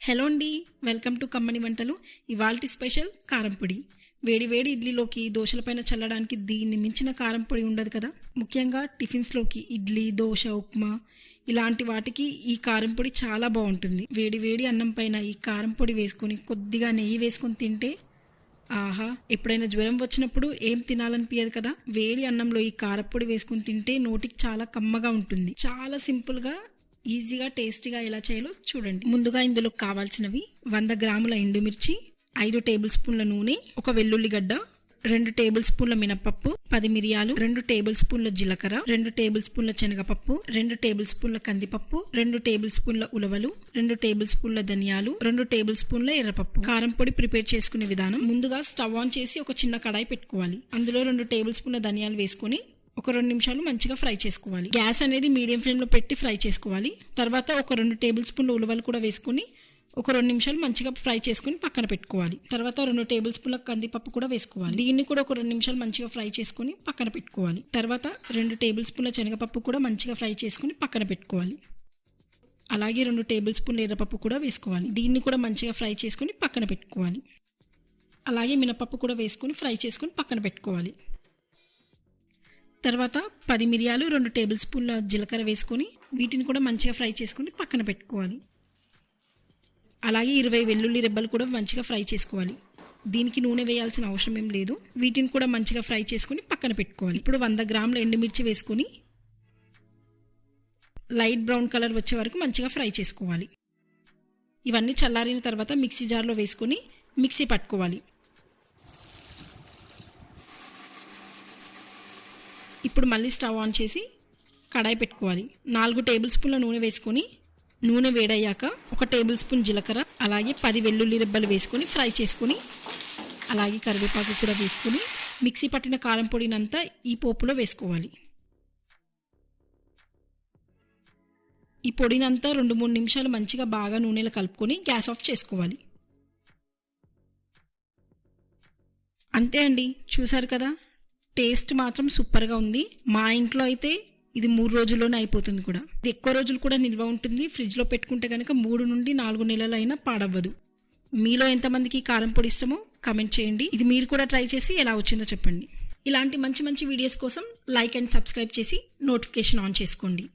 Hello అండి welcome to కమ్మని వంటలు. ఇవాల్టి స్పెషల్ కారంపొడి వేడి వేడి ఇడ్లీలోకి దోశలపైన చల్లడానికి దీన్ని మించిన కారంపొడి ఉండదు కదా? ముఖ్యంగా టిఫిన్స్లోకి ఇడ్లీ దోశ ఉప్మా. ఇలాంటి వాటికి ఈ కారంపొడి చాలా బాగుంటుంది. వేడి వేడి అన్నం పైన ఈ కారంపొడి వేసుకొని కొద్దిగా నెయ్యి వేసుకొని తింటే ఆహా ఎప్పుడైనా జ్వరం వచ్చినప్పుడు ఏం తినాలనిపించదు కదా? వేడి అన్నంలో ఈ కారపొడి వేసుకుని తింటే నోటికి చాలా కమ్మగా ఉంటుంది. చాలా సింపుల్గా ఈజీగా టేస్టీగా ఎలా చేయాలో చూడండి. ముందుగా ఇందులో కావాల్సినవి వంద గ్రాముల ఎండుమిర్చి ఐదు టేబుల్ స్పూన్ల నూనె ఒక వెల్లుల్లిగడ్డ రెండు టేబుల్ స్పూన్ల మినపప్పు పది మిరియాలు రెండు టేబుల్ స్పూన్ల జీలకర్ర రెండు టేబుల్ స్పూన్ల శనగపప్పు రెండు టేబుల్ స్పూన్ల కందిపప్పు రెండు టేబుల్ స్పూన్ల ఉలవలు రెండు టేబుల్ స్పూన్ల ధనియాలు రెండు టేబుల్ స్పూన్ల ఎర్రపప్పు. కారం పొడి ప్రిపేర్ చేసుకునే విధానం ముందుగా స్టవ్ ఆన్ చేసి ఒక చిన్న కడాయి పెట్టుకోవాలి. అందులో రెండు టేబుల్ స్పూన్ల ధనియాలు వేసుకొని ఒక రెండు నిమిషాలు మంచిగా ఫ్రై చేసుకోవాలి. గ్యాస్ అనేది మీడియం ఫ్లేమ్లో పెట్టి ఫ్రై చేసుకోవాలి. తర్వాత ఒక రెండు టేబుల్ స్పూన్ల ఉలవలు కూడా వేసుకొని ఒక రెండు నిమిషాలు మంచిగా ఫ్రై చేసుకుని పక్కన పెట్టుకోవాలి. తర్వాత రెండు టేబుల్ స్పూన్ల కందిపప్పు కూడా వేసుకోవాలి. దీన్ని కూడా ఒక రెండు నిమిషాలు మంచిగా ఫ్రై చేసుకుని పక్కన పెట్టుకోవాలి. తర్వాత రెండు టేబుల్ స్పూన్ల శనగపప్పు కూడా మంచిగా ఫ్రై చేసుకుని పక్కన పెట్టుకోవాలి. అలాగే రెండు టేబుల్ స్పూన్ల ఎర్రపప్పు కూడా వేసుకోవాలి. దీన్ని కూడా మంచిగా ఫ్రై చేసుకుని పక్కన పెట్టుకోవాలి. అలాగే మినపప్పు కూడా వేసుకొని ఫ్రై చేసుకుని పక్కన పెట్టుకోవాలి. తర్వాత పది మిరియాలు రెండు టేబుల్ స్పూన్ల జీలకర్ర వేసుకొని వీటిని కూడా మంచిగా ఫ్రై చేసుకొని పక్కన పెట్టుకోవాలి. అలాగే ఇరవై వెల్లుల్లి రెబ్బలు కూడా మంచిగా ఫ్రై చేసుకోవాలి. దీనికి నూనె వేయాల్సిన అవసరం ఏం లేదు. వీటిని కూడా మంచిగా ఫ్రై చేసుకొని పక్కన పెట్టుకోవాలి. ఇప్పుడు వంద గ్రాముల ఎండుమిర్చి వేసుకొని లైట్ బ్రౌన్ కలర్ వచ్చే వరకు మంచిగా ఫ్రై చేసుకోవాలి. ఇవన్నీ చల్లారిన తర్వాత మిక్సీ జార్లో వేసుకొని మిక్సీ పట్టుకోవాలి. ఇప్పుడు మళ్ళీ స్టవ్ ఆన్ చేసి కడాయి పెట్టుకోవాలి. నాలుగు టేబుల్ స్పూన్ల నూనె వేసుకొని నూనె వేడయ్యాక ఒక టేబుల్ స్పూన్ జీలకర్ర అలాగే పది వెల్లుల్లి రెబ్బలు వేసుకొని ఫ్రై చేసుకొని అలాగే కరివేపాకు కూడా వేసుకొని మిక్సీ పట్టిన కారం పొడినంతా ఈ పోపులో వేసుకోవాలి. ఈ పొడినంతా రెండు మూడు నిమిషాలు మంచిగా బాగా నూనెలో కలుపుకొని గ్యాస్ ఆఫ్ చేసుకోవాలి. అంతే అండి. చూసారు కదా? టేస్ట్ మాత్రం సూపర్గా ఉంది. మా ఇంట్లో అయితే ఇది మూడు రోజుల్లోనే అయిపోతుంది కూడా. ఇది ఎక్కువ రోజులు కూడా నిల్వ ఉంటుంది. ఫ్రిడ్జ్లో పెట్టుకుంటే కనుక మూడు నుండి నాలుగు నెలలు అయినా పాడవ్వదు. మీలో ఎంతమందికి కారం పొడి ఇష్టమో కమెంట్ చేయండి. ఇది మీరు కూడా ట్రై చేసి ఎలా వచ్చిందో చెప్పండి. ఇలాంటి మంచి మంచి వీడియోస్ కోసం లైక్ అండ్ సబ్స్క్రైబ్ చేసి నోటిఫికేషన్ ఆన్ చేసుకోండి.